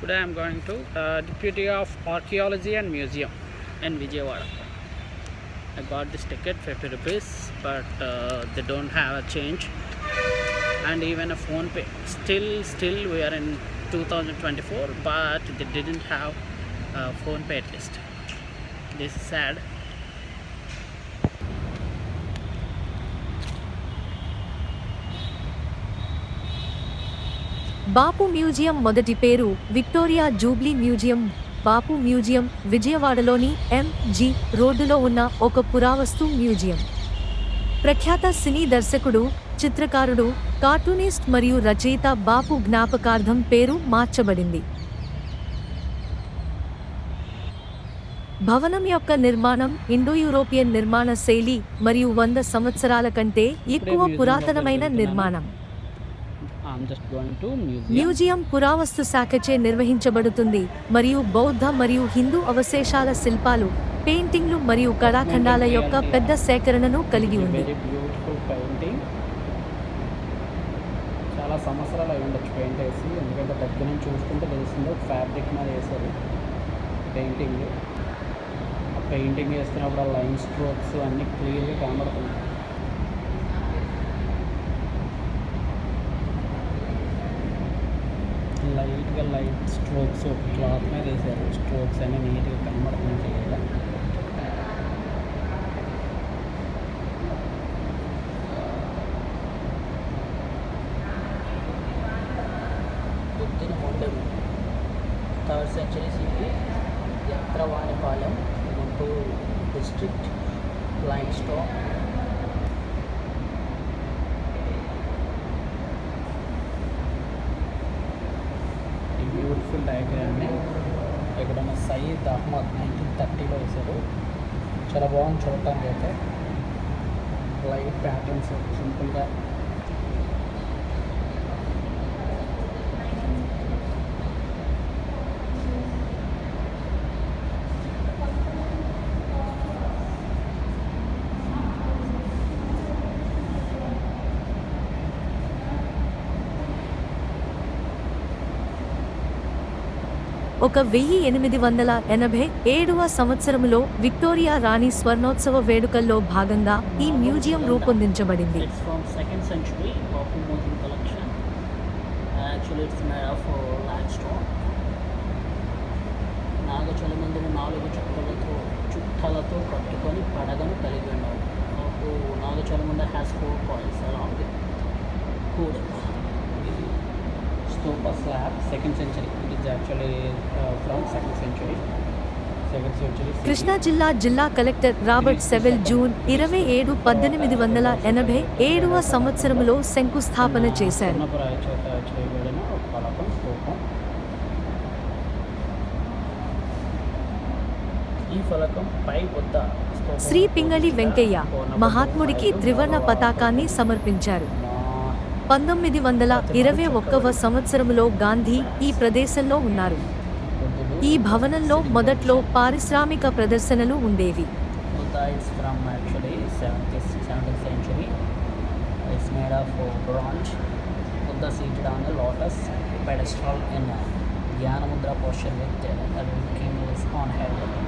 Today I'm going to uh, Deputy of Archaeology and Museum in Vijayawada. I got this ticket 50 rupees, but uh, they don't have a change and even a phone pay. Still, still we are in 2024, but they didn't have a phone pay at least. This is sad. Bapu museum మొదటి పేరు Victoria jubilee museum. Bapu museum విజయవాడలోని MG రోడ్డులో ఉన్న ఒక పురావస్తు museum. ప్రఖ్యాత సినీ దర్శకుడు చిత్రకారుడు కార్టూనిస్ట్ మరియు రచయిత బాపు జ్ఞాపకార్థం పేరు మార్చబడింది. భవనం యొక్క నిర్మాణం ఇండో యూరోపియన్ నిర్మాణ శైలి మరియు వంద సంవత్సరాల కంటే ఎక్కువ పురాతనమైన నిర్మాణం. మ్యూజియం పురావస్తు శాఖచే నిర్వహించబడుతుంది. మరియు బౌద్ధ మరియు హిందూ అవశేషాల శిల్పాలు పెయింటింగ్లు మరియు కళాఖండాల యొక్క పెద్ద సేకరణను కలిగి ఉంది. చాలా సంవత్సరాలు అయి ఉండొచ్చు పెయింట్ వేసి. ఎందుకంటే దగ్గర నుంచి చూసుకుంటే తెలుస్తుందో ఫ్యాబ్రిక్ మీద వేశారు పెయింటింగ్. పెయింటింగ్ వేస్తున్నప్పుడు ఆ లైన్ స్ట్రోక్స్ అన్నీ క్లియర్గా కనబడుతున్నాయి. నీట్గా లైట్ స్ట్రోక్స్ క్లాత్ మీద వేసారు. స్ట్రోక్స్ అన్నీ నీట్గా కనబడుతుంది చేయాలి బుద్ధిని ఉండవు third century city Yantravanipalem Guntur district limestone ఈ బ్యూటిఫుల్ డయాగ్రామ్ని ఎక్కడన్నా సయీద్ అహ్మద్ నైన్టీన్ థర్టీలో వేశారు. చాలా బాగుంది చూడటానికి అయితే. లైట్ ప్యాటర్న్స్ సింపుల్గా. ఒక వెయ్యి ఎనిమిది వందల ఎనభై ఏడవ సంవత్సరములో విక్టోరియా రాణి స్వర్ణోత్సవ వేడుకల్లో భాగంగా ఈ మ్యూజియం రూపొందించబడింది. It's from second century Bapu museum collection actually it's made of limestone నాగచలమందులు నాలుగు చుట్టలతో చుట్టలతో కట్టుకొని పడగను కలిగి ఉన్నారు Bapu నాగచలమంద has four coils along with కూడా stupa slab second century century Krishna జిల్లా జిల్లా కలెక్టర్ రాబర్ట్ సెవెల్ జూన్ ఇరవై ఏడు పద్దెనిమిది వందల ఎనభై ఏడవ సంవత్సరములో శంకుస్థాపన చేశారు. శ్రీ పింగళి వెంకయ్య మహాత్ముడికి త్రివర్ణ పతాకాన్ని సమర్పించారు. పంతొమ్మిది వందల ఇరవై ఒక్కవ సంవత్సరంలో గాంధీ ఈ ప్రదేశంలో ఉన్నారు ఈ భవనంలో మొదట్లో పారిశ్రామిక ప్రదర్శనలు ఉండేవి pedestal in ధ్యానముద్ర posture with king on head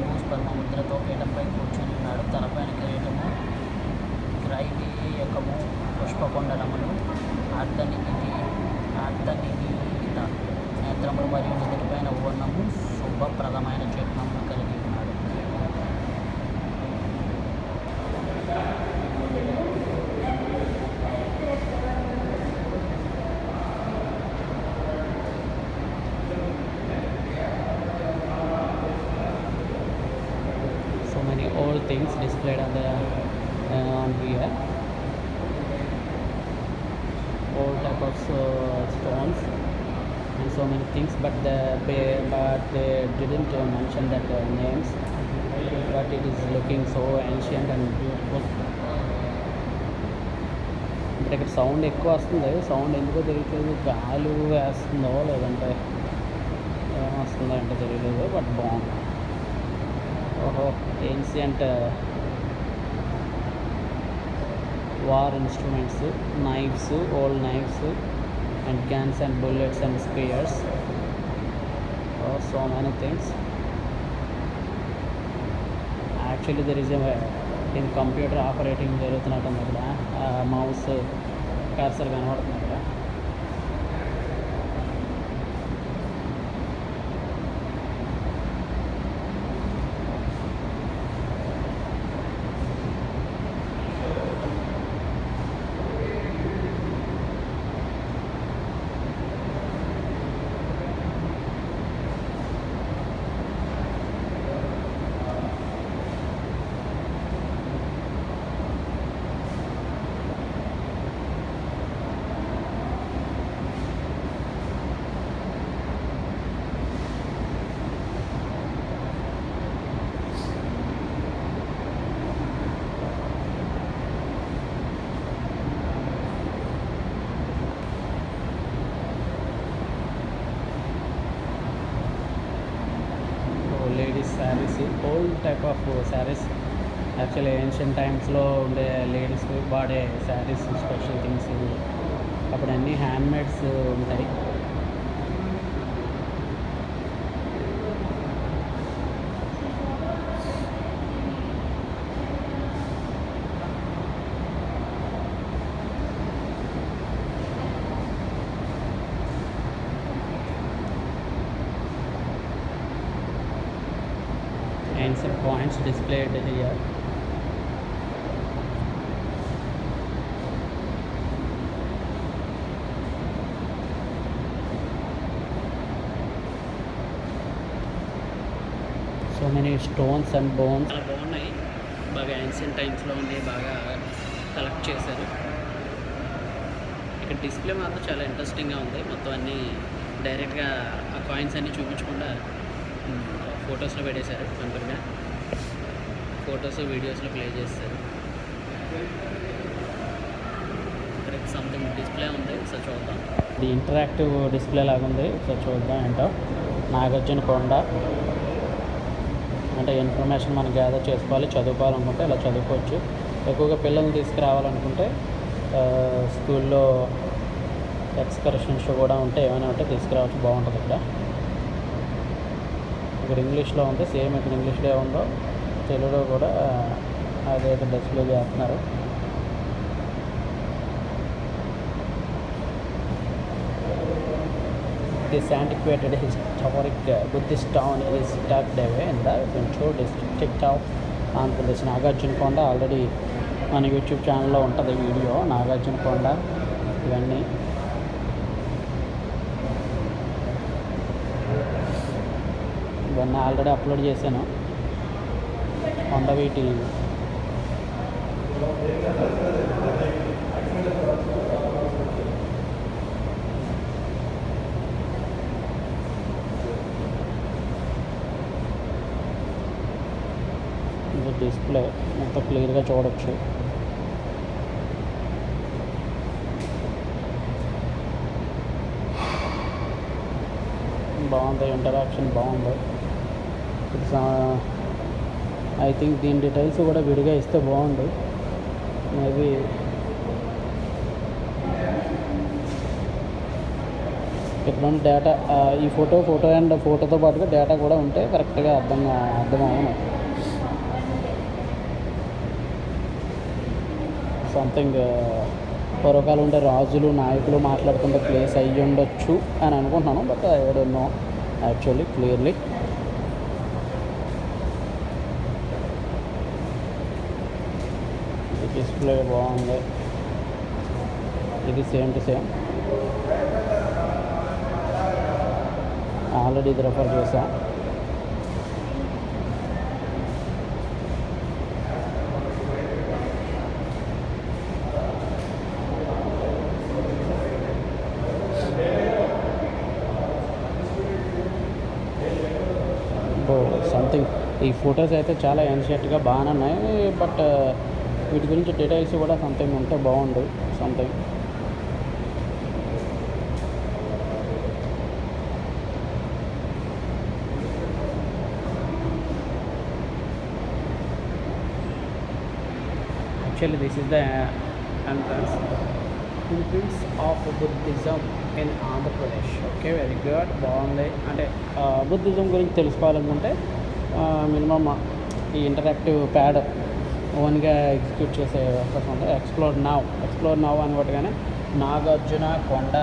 భూస్పర్మ ముద్రతో పీఠంపై కూర్చొని ఉన్నాడు. తలపైన కిరీటము గ్రైవేయకము పుష్పకొండలములు అర్ధనిధి అర్ధనిమిత నేత్రములు మరియు నుదుటిపైన వర్ణము శుభప్రదమైన చెట్టు so many old things displayed on the uh, on here all type of uh, stones and so many things, but the they- but they didn't uh, mention that uh, names. But it is looking so ancient and beautiful. అంటే ఇక్కడ sound ఎక్కువ వస్తుంది sound ఎందుకో తెలియట్లేదు గాలి వేస్తుందో లేదంటే ఏం వస్తుందో అంటే తెలియలేదు బట్ బాగుంది ఓహో ancient war instruments knifes old knifes and guns and bullets and spears. So many things actually there is in computer operating జరుగుతున్నట్టుంది ఇక్కడ మౌస్ కర్సర్ కనబడుతుంది ఇక్కడ ladies saris old type of saris actually ancient టైమ్స్లో ఉండే ladies వాడే saris special things అప్పుడు అన్నీ handmades ఉంటాయి. Points displayed here. So many stones and bones. చాలా బాగున్నాయి బాగా యాన్షియన్ టైమ్స్లో ఉండి బాగా కలెక్ట్ చేశారు ఇక్కడ డిస్ప్లే మాత్రం చాలా ఇంట్రెస్టింగ్గా ఉంది మొత్తం అన్నీ డైరెక్ట్గా ఆ కాయిన్స్ అన్నీ చూపించకుండా ఫొటోస్లో పెట్టేశారు కంపెనీగా ఫొటోస్ వీడియోస్లో ప్లే చేస్తారు. ఇక్కడ సంథింగ్ డిస్ప్లే ఉంది ఒకసారి చూద్దాం. ఇది ఇంటరాక్టివ్ డిస్ప్లే లాగా ఉంది ఒకసారి చూద్దాం ఏంటో. నాగార్జున కొండ. అంటే ఇన్ఫర్మేషన్ మనం గ్యాదర్ చేసుకోవాలి చదువుకోవాలనుకుంటే ఇలా చదువుకోవచ్చు. ఎక్కువగా పిల్లల్ని తీసుకురావాలనుకుంటే స్కూల్లో ఎక్స్కర్షన్స్ కూడా ఉంటే ఏమైనా ఉంటే తీసుకురావచ్చు బాగుంటుంది ఇక్కడ. ఇక్కడ ఇంగ్లీష్లో ఉంది సేమ్ ఇక్కడ ఇంగ్లీష్లో ఉందో తెలుగులో కూడా అదైతే డిస్ప్లే చేస్తున్నారు. This antiquated historic Buddhist Buddhist town is tucked away in the Guntur district of Andhra Pradesh Nagarjuna Konda already మన యూట్యూబ్ ఛానల్లో ఉంటుంది వీడియో నాగార్జున కొండ ఇవన్నీ. ఇవన్నీ ఆల్రెడీ అప్లోడ్ చేశాను. కొండవీటి ఇది డిస్ప్లే మొత్తం క్లియర్గా చూడొచ్చు. బాగుంది ఇంటరాక్షన్ బాగుంది. ఐ థింక్ దీని డీటెయిల్స్ కూడా విడిగా ఇస్తే బాగుండు. మేబీ ఇక్కడ డేటా ఈ ఫోటో ఫోటో అండ్ ఫోటోతో పాటుగా డేటా కూడా ఉంటే కరెక్ట్గా అర్థం అర్థమవును. సంథింగ్ పూర్వకాలం ఉండే రాజులు నాయకులు మాట్లాడుకుంటే ప్లేస్ అయ్యి ఉండొచ్చు అని అనుకుంటున్నాను but I don't know actually clearly display బాగుంది. ఇది సేమ్ టు సేమ్ ఆల్రెడీ ఇది రెఫర్ చేసాం సంథింగ్ ఈ ఫొటోస్ అయితే చాలా ఎన్షియట్గా బాగానే ఉన్నాయి బట్ వీటి గురించి డీటెయిల్స్ కూడా సంథింగ్ ఉంటే బాగుండు something actually this is the entrance Footprints of Buddhism in Andhra Pradesh okay very good బాగుంది. అంటే బుద్ధిజం గురించి తెలుసుకోవాలనుకుంటే మినిమమ్ ఈ ఇంటరాక్టివ్ ప్యాడ్ ఓన్గా ఎగ్జిక్యూట్ చేసే అవకాశం ఉంది. ఎక్స్ప్లోర్ నావ్ ఎక్స్ప్లోర్ నావ్ అని కొట్టగానే నాగార్జున కొండ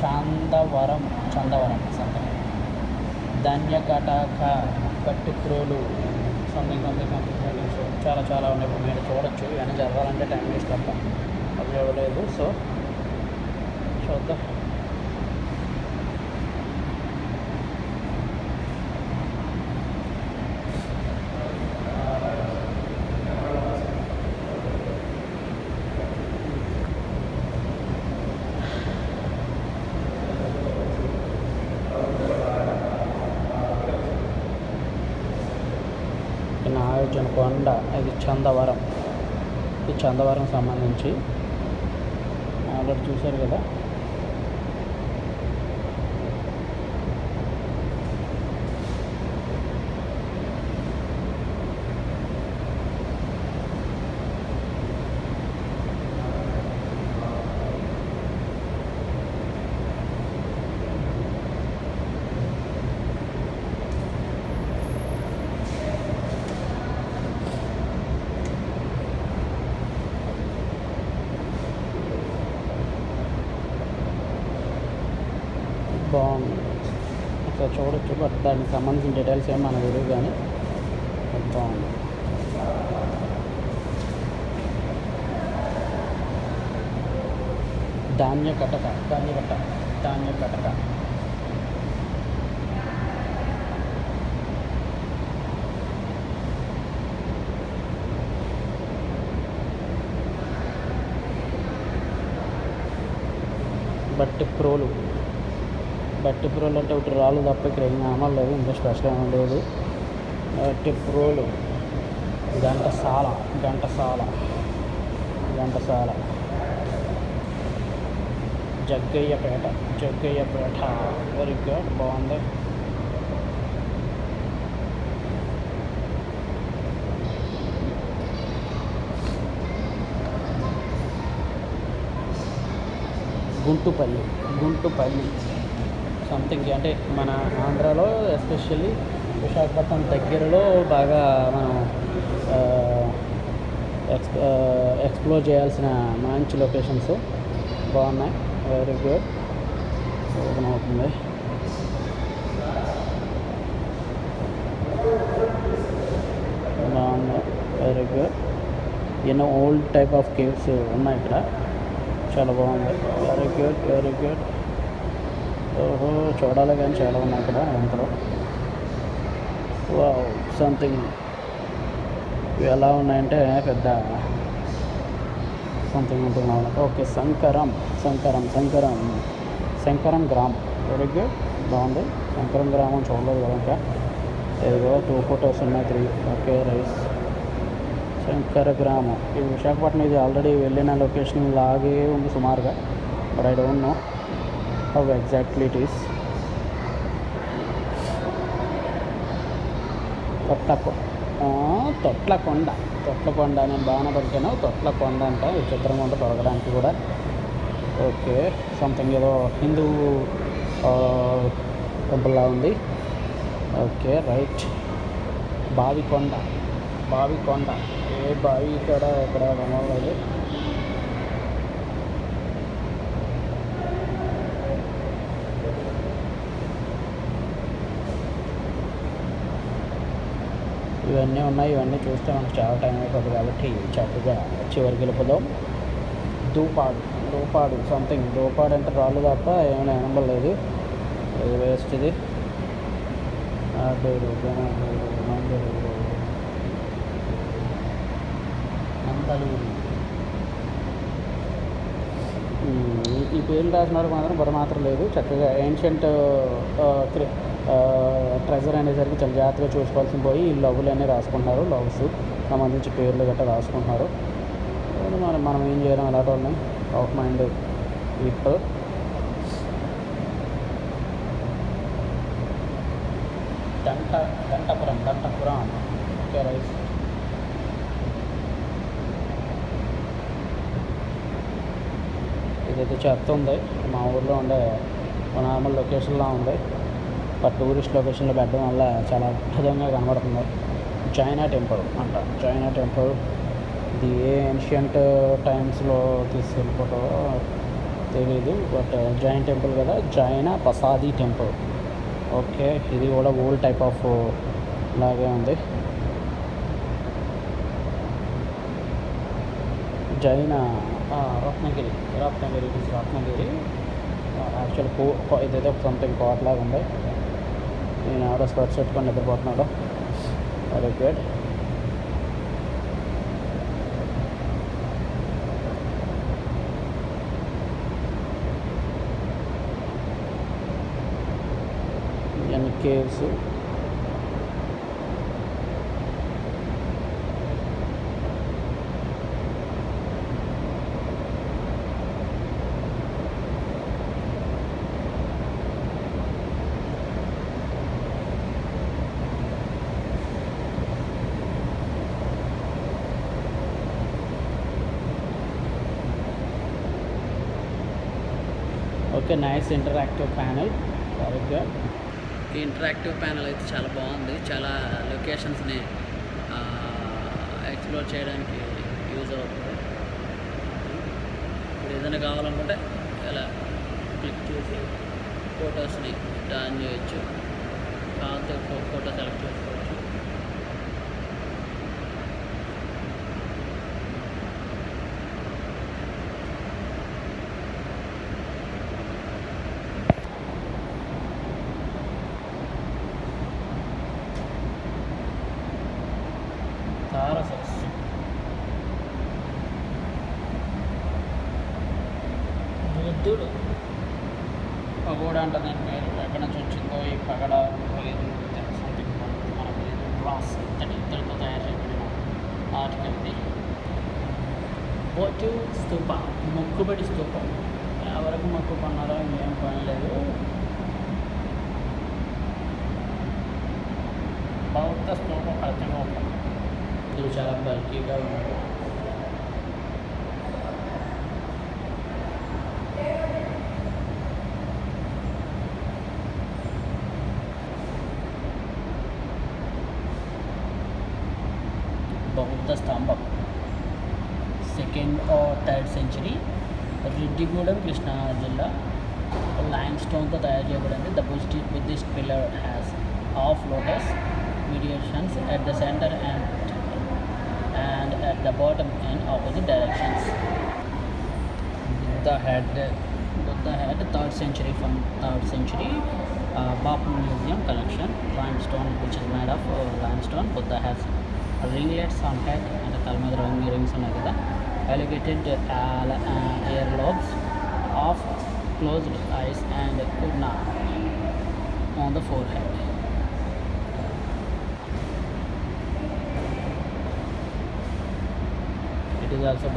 చాందవరం చందవరం సంథింగ్ ధాన్యకటక కట్టుక్రోలు సంథింగ్ సంథింగ్ సంథింగ్ చాలా చాలా ఉన్నాయి. ఇప్పుడు మీరు చూడొచ్చు. ఇవన్నీ చదవాలంటే టైం వేస్ట్ తప్ప. అవి సో చూద్దాం నాగార్జున కొండ ఇది చందవరం. ఈ చందవరం సంబంధించి ఆల్రెడీ చూశారు కదా బాగుంది ఒకసారి చూడొచ్చు బట్ దానికి సంబంధించిన డీటెయిల్స్ ఏం మనకు తెలియదు కానీ బట్ బాగుంది ధాన్య కటక ధాన్య కట్ట Dhanyakataka. Bhattiprolu. Bhattiprolu అంటే ఒకటి రాళ్ళు తప్ప ఇక్కడ ఏం అమలు లేదు ఇంకా స్పెషల్ ఏమీ లేదు. Bhattiprolu Ghantasala Ghantasala Ghantasala Jaggayyapeta Jaggayyapeta very good బాగుంది. గుంటుపల్లి గుంటుపల్లి. సంథింగ్ అంటే మన ఆంధ్రాలో ఎస్పెషల్లీ విశాఖపట్నం దగ్గరలో బాగా మనం ఎక్స్ ఎక్స్ప్లోర్ చేయాల్సిన మంచి లొకేషన్స్ బాగున్నాయి. వెరీ గుడ్ ఓపెన్ అవుతుంది. బాగుంది. వెరీ గుడ్ ఎన్నో ఓల్డ్ టైప్ ఆఫ్ కేవ్స్ ఉన్నాయి ఇక్కడ. చాలా బాగుంది. వెరీ గుడ్ వెరీ గుడ్ ఓహో చూడాలి కానీ చాలా ఉన్నాయి ఇక్కడ అంతలో వావ్ సంథింగ్ ఇవి ఎలా ఉన్నాయంటే పెద్ద సంథింగ్ ఉంటుంది ఓకే శంకరం శంకరం శంకరం. శంకరం గ్రామ్. వెరీ గుడ్ బాగుంది. శంకరం గ్రామం చూడలేదు కదా ఇంకా. ఏదో టూ ఫోటోస్ ఉన్నాయి త్రీ ఓకే రైస్. శంకర గ్రామం. ఇది విశాఖపట్నం ఇది ఆల్రెడీ వెళ్ళిన లొకేషన్ లాగే ఉంది సుమారుగా but I don't know how exactly it is తొట్లకొ Thotlakonda. Thotlakonda నేను బాగానే పలికాను తొట్లకొండ అంట. విచిత్రంగా ఉంటుంది కూడా. ఓకే. సంథింగ్ ఏదో హిందూ టెంపుల్లా ఉంది. Okay right Bavikonda. బావికొండ. ఏ బావి ఇక్కడ ఇక్కడ కనబడలేదు ఇవన్నీ ఉన్నాయి ఇవన్నీ చూస్తే మనకు చాలా టైం అయిపోతుంది కాబట్టి చక్కగా చివరికి వెళ్ళిపోదాం. దూపాడు దూపాడు సంథింగ్ దూపాడు అంటే రాళ్ళు తప్ప ఏమైనా వినబడలేదు ఇది వేస్ట్ ఇది. ఈ- పేర్లు రాసినారు మాత్రం బుర్ర మాత్రం లేదు. చక్కగా ఏన్షియంట్ ట్రెజర్ అనేసరికి చాలా జాగ్రత్తగా చూసుకోవాల్సిన పోయి ఈ లవ్లు అన్నీ రాసుకుంటున్నారు లవ్స్ సంబంధించి పేర్లు గట్రా రాసుకుంటున్నారు. మనం మనం ఏం చేయడం అలాంటి వాళ్ళని ఆఫ్ మైండ్ ఇప్పుడు గంట గంటపురం గంటపురం ఓకే రైస్ ఇదైతే చెత్త ఉంది మా ఊర్లో ఉండే నార్మల్ లొకేషన్లో ఉంది. ఒక టూరిస్ట్ లొకేషన్లో పెట్టడం వల్ల చాలా అద్భుతంగా కనబడుతుంది. చైనా టెంపుల్ అంట. చైనా టెంపుల్ ఇది ఏ ఏన్షియంట్ టైమ్స్లో తీసుకెళ్ళిపోతో ఫోటో బట్ జైన్ టెంపుల్ కదా? జైనా ప్రసాదీ టెంపుల్ ఓకే ఇది కూడా ఓల్డ్ టైప్ ఆఫ్ లాగే ఉంది. జైన రత్నగిరి. రత్నగిరి రత్నగిరి. యాక్చువల్ కో ఇదేదో ఒక సంథింగ్ కోట్లాగా ఉంది నేను ఎవరో స్పెట్స్ పెట్టుకొని నిద్రపోతున్నాడు. వెరీ గుడ్ ఎన్ caves okay nice interactive panel very ఈ ఇంటరాక్టివ్ ప్యానల్ అయితే చాలా బాగుంది. చాలా లొకేషన్స్ని ఎక్స్ప్లోర్ చేయడానికి యూజ్ అవుతుంది. ఇప్పుడు ఏదైనా కావాలనుకుంటే ఇలా క్లిక్ చేసి ఫొటోస్ని టర్న్ చేయొచ్చు. కావాలంటే ఫోటో సెలెక్ట్ చేసి చాలా సరస్సు బుద్ధుడు పగోడా అంట దాని పేరు ఎక్కడి నుంచి వచ్చిందో ఈ పగడ లేదు సంథింగ్ మన పేరు బ్రాస్ ఇత్తడి ఇత్తడితో తయారు చేయబడిన ఆర్టికల్ ఇది బోటు స్తూప మొక్కుబడి స్తూపం ఎవరికి మొక్కు కొన్నారో ఏం పని లేదు బౌద్ధ స్తూప ప్రతిరూపం ఇది చాలా బల్కీగా ఉంది బౌద్ధ స్తంభం second or third century Reddigudem Krishna జిల్లా లైమ్ స్టోన్తో తయారు చేయబడింది the Buddhist Buddhist pillar has half lotus mediations at the center and, and at the bottom in opposite directions. Buddha had Buddha had 3rd century from 3rd century uh, Bapu Museum collection limestone which is made of uh, limestone. Buddha has ringlets on head and ತಲ್ಮದ್ರ ರಂಗಿ rings on the head elevated earlobes of closed eyes and on on the forehead. हज़ार से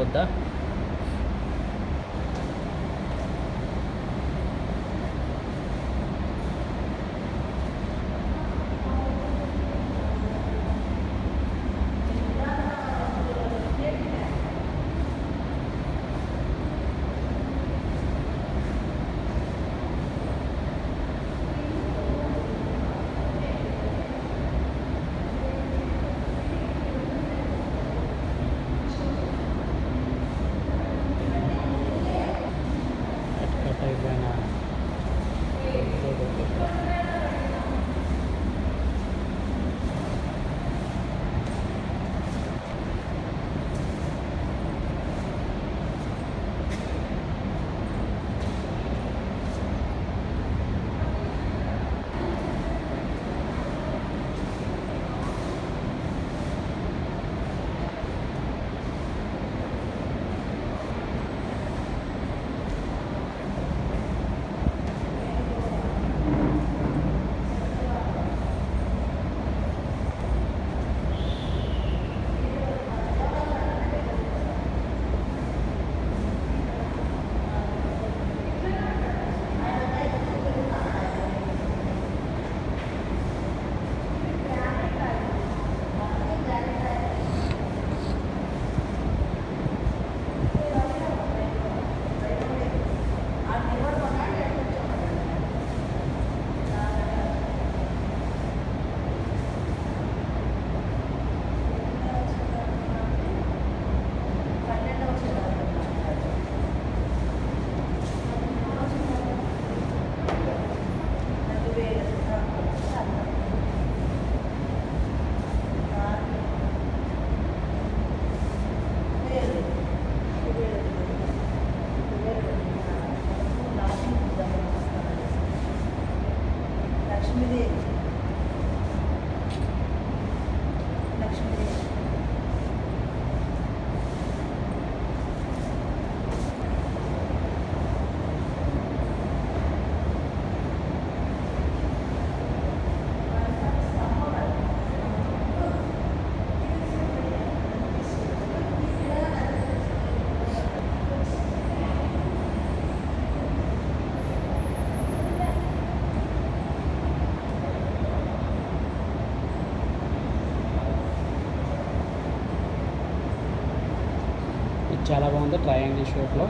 చాలా బాగుంది. Triangle షేప్లో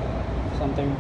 something